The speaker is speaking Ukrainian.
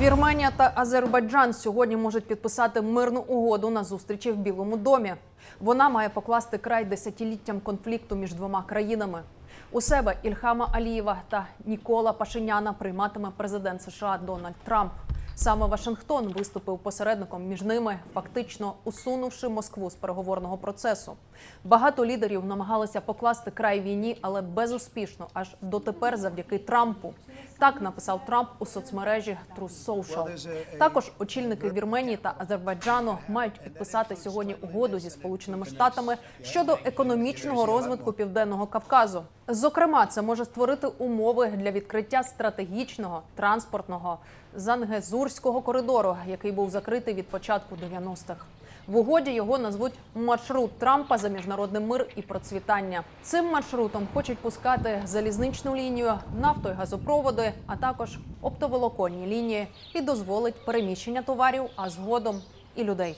Вірменія та Азербайджан сьогодні можуть підписати мирну угоду на зустрічі в Білому домі. Вона має покласти край десятиліттям конфлікту між двома країнами. У себе Ільхама Алієва та Нікола Пашиняна прийматиме президент США Дональд Трамп. Саме Вашингтон виступив посередником між ними, фактично усунувши Москву з переговорного процесу. Багато лідерів намагалися покласти край війні, але безуспішно, аж дотепер завдяки Трампу. Так написав Трамп у соцмережі Truth Social. Також очільники Вірменії та Азербайджану мають підписати сьогодні угоду зі Сполученими Штатами щодо економічного розвитку південного Кавказу. Зокрема, це може створити умови для відкриття стратегічного транспортного зангезурського коридору, який був закритий від початку 90-х. В угоді його назвуть маршрут Трампа за міжнародний мир і процвітання. Цим маршрутом хочуть пускати залізничну лінію, нафто- і газопроводи, а також оптоволоконні лінії і дозволить переміщення товарів, а згодом і людей.